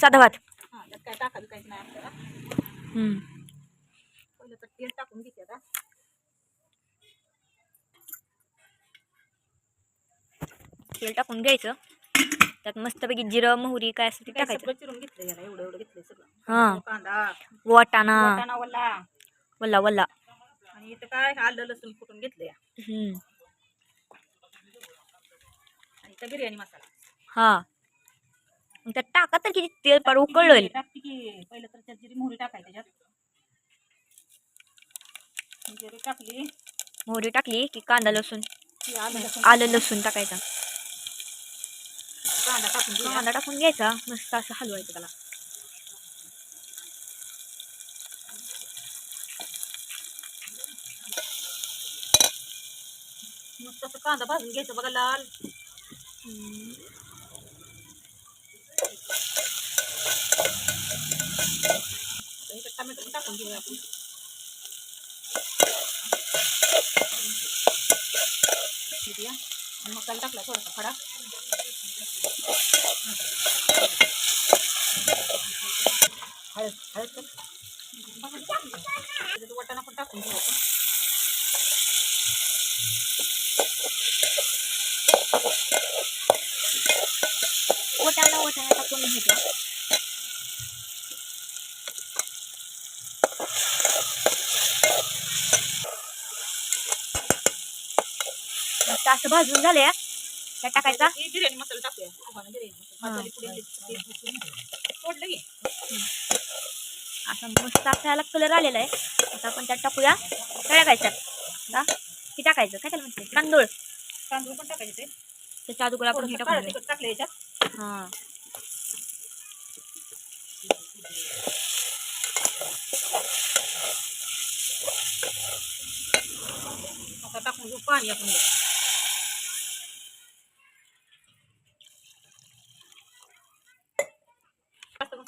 साधा भात. त्यात काय टाका काहीच नाही आपल्याला. हम्म. पहिलं तर तेल टाकून घेते आता. तेल टाकून घ्यायचं. त्यात मस्तपैकी जिरं मोहरी काय असतं ते काय टाकायचं. सगळं चिरून घेतलं याला एवढं एवढं घेतलंय हा. कांदा वाटाणा. वाटाणा वल्ला. वल्ला वल्ला. आणि इथं काय आलं लसूण कुटून घेतलं या. हम्म. आणि इथं बिर्याणी मसाला. हा. मग त्यात टाका तर किती तेल पाड उकळलं टाकते की पहिलं तर त्यात जिरी मोहरी टाकाय त्याच्यात. जिरी टाकली. मोहरी टाकली की कांदा लसूण. की आलं लसूण आलं लसूण टाकायचा. कांदा टाकून घेऊया. कांदा टाकून घ्यायचा मस्त असं हलवायचं त्याला. मस्त असं कांदा भाजून घ्यायचं बघा लाल इथं टमॅटो पण टाकून घेऊया आपण घेऊया. आणि मसाला टाकला थोडासा खडा हळद हळद टाक. त्याच्यात वाटाणा पण टाकून घेऊ आपण वटाणा वटाणा टाकून घ्यायचा मस्त असं भाजून झाले त्यात टाकायचा. बिर्याणी मसाला टाकूया. हा. असा मस्त आपल्याला कलर आलेला आहे. आता आपण त्यात टाकूया. काय टाकायचं आता हे टाकायचं. काय त्याला म्हणते तांदूळ. तांदूळ पण टाकायचे ते. त्याच्या अगोदर आपण हे टाकून टाकलं याच्यात. हा. आता टाकून घेऊ पाणी आपण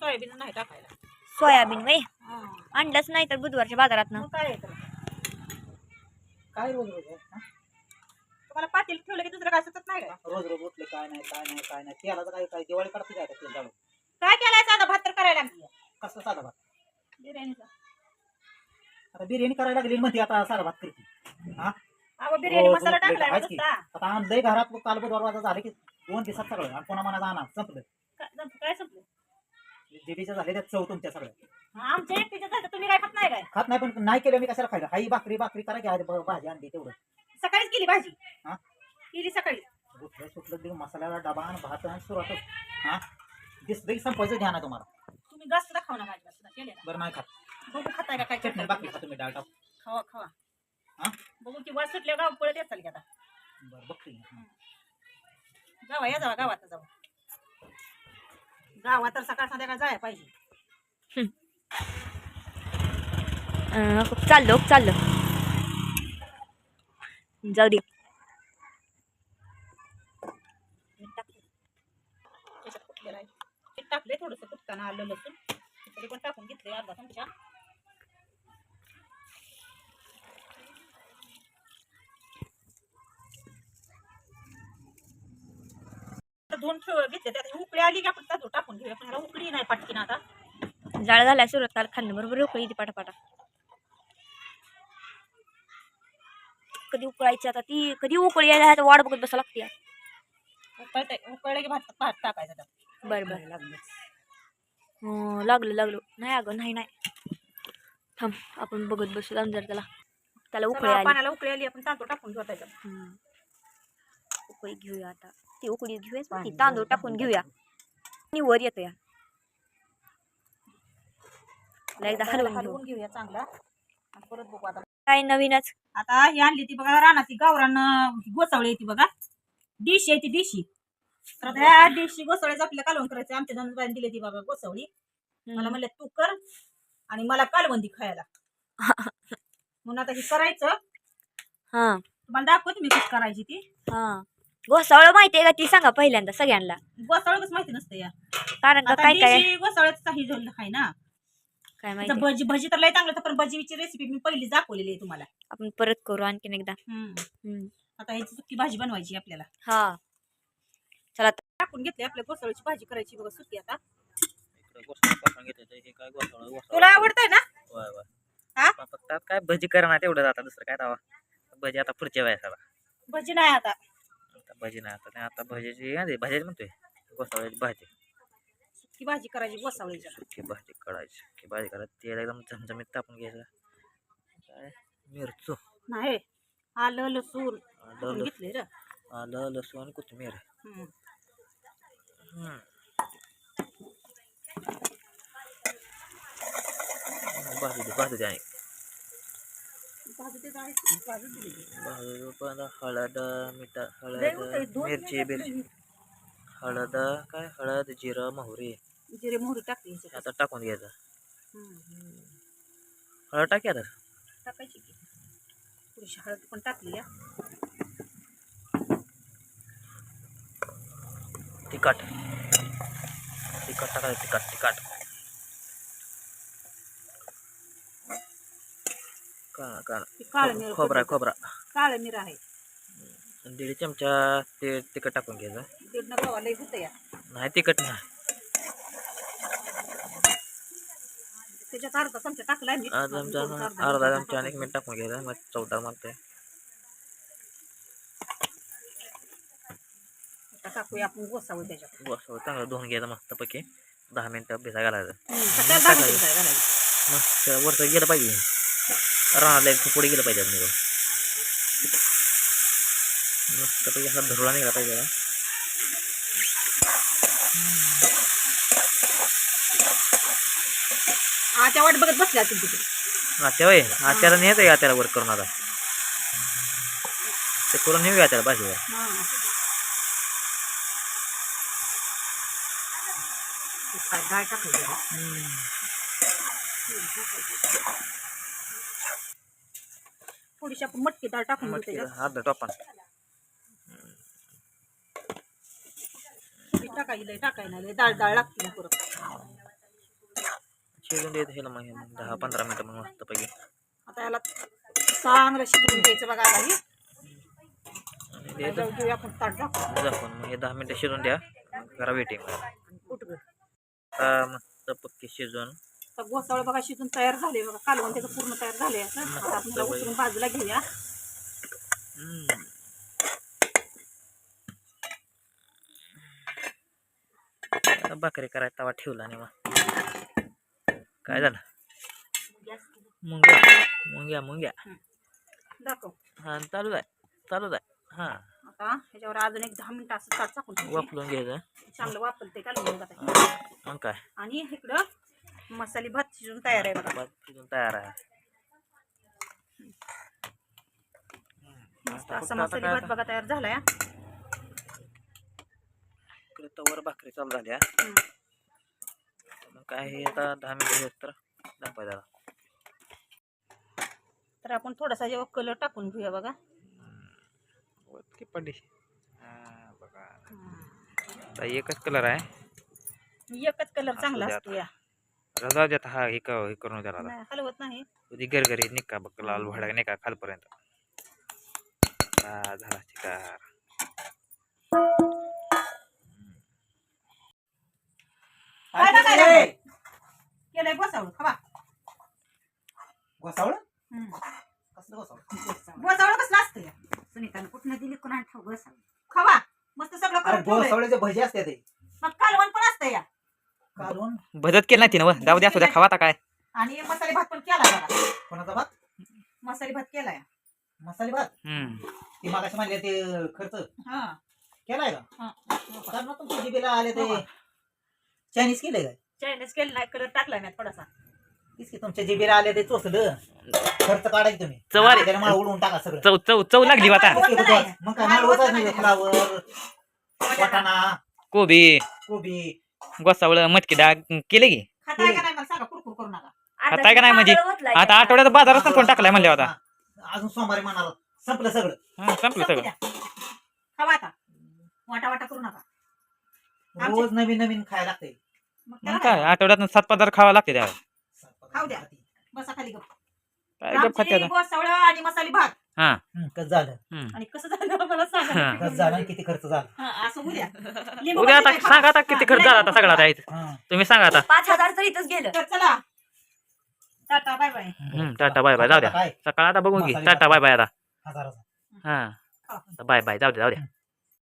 सोयाबीन नाही टाकायला. सोयाबीन वय? हा. अंडच नाही तर बुधवारच्या बाजारात मग काय येतं काय रोज रोज हा? तुम्हाला पातेल ठेवलं की दुसरं काय सुचत नाही का रोज रोज उठले काय नाही काय नाही काय नाही. काय काय दिवाळी करते काय तेल जाळून काय केलाय साधा भात तर करायला? लागली कसं साधा भात? बिर्याणीचा. आता बिर्याणी करायला लागली म्हणते आता साधा भात करते. हा? अहो बिर्याणी रोज मसाला उठले टाकलाय खायची. नुसता. आता आणलंय घरात काल बुधवार झाले की दोन दिवसात सगळं. आणि पुन्हा मनाचा आणा संपलं. काय काय संपलं? जिबीच्या झाले त्यात चव तुमच्या सगळ्या. हा, आमच्या एकटीच्या झालं तुम्ही काय खात नाही काय? खात नाही पण नाही केलं मी कशाला खायला? हाई भाकरी भाकरी करा ब- भाजी आणली तेवढं. सकाळीच केली भाजी? हा? केली सकाळी उठलं सुटलं दिवस मसाल्याला डबा आणि भात आणि सुरुवात हा? दिसलं की संपायचं ध्यान आहे तुम्हाला? तुम्ही घास सुद्धा खाऊ नका अजिबात सुद्धा केले ना बरं नाही खात. बघू खाताय का काय चटणी भाकरी. खा तुम्ही डाळ टाक खावा खावा. हा? बघू की वास सुटल्या गाव पळत येताल की आता. बरं बघते जावा या जावा गावात जाऊ गावात तर सकाळ संध्याकाळ जायला पाहिजे. चाललो चाललो. जाऊ दे. टाकले. थोडंसं कुटताना आलं लसूण. तरी पण टाकून घेतले अर्धा चमचा. दोन ठेव घेतले त्यात उकळी आली की आपण तांदूळ टाकून घेऊया. पण ह्याला उकळी नाही पटकीन आता. जाळ झाल्या सुरुवात काल खाल्लं. बरोबर उकळी ती पाटापाटा. कधी उकळायची आता ती कधी उकळी यायला ह्यात वाट बघत बसा लागते उकळते उकळले की भात भात टाकायचा त्यात. बरं बरं. हो लागलं लागलो. नाही अगं नाही नाही. थांब आपण बघत बसू जर त्याला. त्याला उकळी आली. पाण्याला उकळी आली आपण तांदूळ टाकून घेऊ त्याच्यात. उकळी घेऊया आता. ती उकळी घेऊया ती तांदूळ टाकून घेऊया. आणि वर येतो या. एकदा हलवून घेऊ. हलवून घेऊया चांगला. आणि परत बघू आता. काय नवीनच? आता ही आणली ती बघा रानाची गावरान गोसावळी ती बघा. डिश आहे ती डिशी तर आता ह्या डिशी गोसावळ्याचं आपल्याला कालवण करायचं. आमच्या नंदबाईने दिली ती बघा गोसावळी. मला म्हणले तू कर आणि मला कालवंदी खायला. म्हणून आता हे करायचं. हा. तुम्हाला दाखवते मी कशी करायची ती. हा. गोसावळ माहिती आहे का? ती सांगा पहिल्यांदा सगळ्यांना. गोसावळ कसं माहिती नसतं या. कारण का आता काय काय डिशी गोसावळ्याचं ही झालं आहे ना. काय आता माहिती? भजी भजी तर लय चांगलं होतं, पण भजीची रेसिपी मी पहिली दाखवलेली आहे तुम्हाला. आपण परत करू आणखीन एकदा. हम्म. हम्म. आता ह्याची सुकी भाजी बनवायची आपल्याला. हा. चला आता. टाकून घेतली आपल्या गोसाळीची भाजी करायची बघा सुकी आता. तुला आवडतंय ना? हा? फक्त काय भजी करा ना तेवढं आता दुसरं काय दावा. भजी आता पुढच्या वेळेसाला भजी नाही आता. भजी नाही आता. नाही आता भजीची हा ते भाजी म्हणतोय गोसावळ्याची भाजी. की भाजी करायची गोसावळीची. सुकी भाजी काढायची सुकी भाजी करायची. तेल एकदम झमझमीत तापून घ्यायचं. काय? मिरचू. नाही आलं लसूण. आलं घेतले र. आलं लसूण आणि कोथिंबीर. भाजू दे भाजू दे आणि भाजी ते जायची, भाजी दिली. भाजू पण हळद मीठ हळद मिरची बिरची हळद काय हळद? जिरं मोहरी. जिरे मोहरी टाकली. आता टाकून घ्यायचं. हळद टाकी आता टाकायची की. थोडीशी हळद पण टाकली या तिखट. तिखट टाकायचं तिखट तिखट. काळं मिर खोबरा खोबरा. काळं मिर आहे. दीड चमचा ते तिखट टाकून घ्यायचं दीड न गव्हा लय होतं या. नाही तिखट नाही. त्याच्यात अर्धा चमचा टाकलाय मी. अर्धा चमचा थोडंसं अर्धा चमचा टाकायचं. आणि एक मिनिट टाकून घ्यायचं मग चौदा म्हणते आता टाकूया आपण गोसावं त्याच्यात. बस चांगलं धुवून घ्यायचं दहा मिनिटं भिजा हम्म, सगळ्यात दहा मिनिटं भिजायला घालायची. मस्त वरचं गेलं पाहिजे. राहणार पुढे गेलं पाहिजे निघून मस्तपैकी असा धुरळा निघाला पाहिजे जरा. आच्या वाट बघत बसल्या तिथे आत्या वय आत्याला नेत आत्याला वर करून आता ते करून नेऊया त्याला भाजीवर हा. काय टाकायची. थोडीशी आपण मटकी डाळ टाकून घेऊ मटकी त्याच्यात. अर्धा लय टाकायला लय डाळ डाळ लागते ना परत. शिजून देत हे मग हे मग दहा पंधरा मिनिटं मग मस्तपैकी. आता याला चांगलं घ्यायचं बघा आता हे. आणि ते त्याच्यावर घेऊया आपण ताट टाकू दाखवून मग हे दहा मिनिटं शिजून द्या. मग करा वेटिंग कुठं? आता मस्तपैकी शिजून आता गोसावळ बघा शिजून तयार झाले बघा. कालवण त्याचं पूर्ण तयार झाले आता आता आपण त्याला उचलून बाजूला घेऊया. भाकरी करायला तवा ठेवला आणि मग. काय झालं? मुंग्या. मुंग्या मुंग्या. दाखव. हा चालू आहे. चालूच आहे. हा. आता ह्याच्यावर अजून एक दहा मिनिटं असं. वापरून घ्यायचं. चांगलं वापरते बघा. मग काय? आणि इकडं मसाले भात शिजून तयार आहे बघा. भात शिजून तयार आहे. मस्त असा मसाले भात बघा तयार झालाय. इकडे तवर भाकरी चालू झाल्या. हम्म. मग काय हे आता दहा मिनिटं तर दाखवा जरा. तर आपण थोडासा जेव्हा कलर टाकून घेऊया बघा. बघा. एकच कलर आहे. एकच कलर चांगला असू असतो या. रजा देत हा हे क- हे करून आता. नाही, हलवत नाही. उदी गरगरी निका बघ लाल भाडा निका खालपर्यंत. हा, झाला शिकार. केलंय? गोसावळ खवा गोसावळ? कसलं गोसावळ? गोसावळ कसलं असतं या? सुनीतानं कुठनं दिली कोणा ठाऊ बसा खवा मस्त सगळं अरे करून ठेवलंय. गोसावळ्याचे भजी असते ते मग कालवण पण असतं या कालवण भजत केलं नाही तिनं जाऊ द्या सुद्धा खावा आता काय. आणि मसाले भात पण केलाय बघा कोणाचा भात? मसाले भात केलाय. मसाले भात? हम्म. ती मागाशी म्हणले ते खर्च. हा. केलाय का? हा. कारण मग तुमच्या जिबेला आले ते हो. चायनीज केलंय काय? चायनीज केलं नाही कलर टाकलाय मी थोडासा. तीच की तुमच्या जिबेला आले ते चोचलं. खर्च काढायचे तुम्ही. चवारी. त्याला माळ उडवून टाका सगळं. चव चव चव लागली बा आता. तीच की नाही. होतं. मग काय माळ होता नाही फ्लावर वाटाणा कोबी. कोबी. गोसावळ मटकी डाग केले की? खाताय का नाही मला सांगा कुरकुर करू नका. खाताय का नाही म्हणजे? आता आठवड्यात बाजारात कोण टाकलाय म्हणले हा. अजून सोमवारी म्हणाल. संपलं सगळं. हा, संपलं संपू सगळं. द्या. खावा आता. वाटा वाटा करू नका. रोज नवीन नवीन खायला लागतंय मग मग त्याला काय आठवड्यात सात पदार्थ खावा लागते त्यावेळेस खाऊ द्या. बसा खाली गप. काय गप खाते आमची आता? गोसावळ आणि मसाले भात. हा. कसं झालं? हम्म. आणि कसं झालं? मला सांगा कसं झालं आणि किती खर्च झाला? हा, असं उद्या. लिंबू उद्या आता सांगा आता किती खर्च झाला आता सगळा आता इथं. हं. तुम्ही सांगा आता. पाच हजार तर इथंच गेलं. तर चला. Tata bye bye. Hmm, tata bye bye. जाऊ द्या. काय सकाळ आता बघून घे. मसाले टाटा बाय बाय आता. हजाराचा हा. Bye bye. जाऊ द्या जाऊ द्या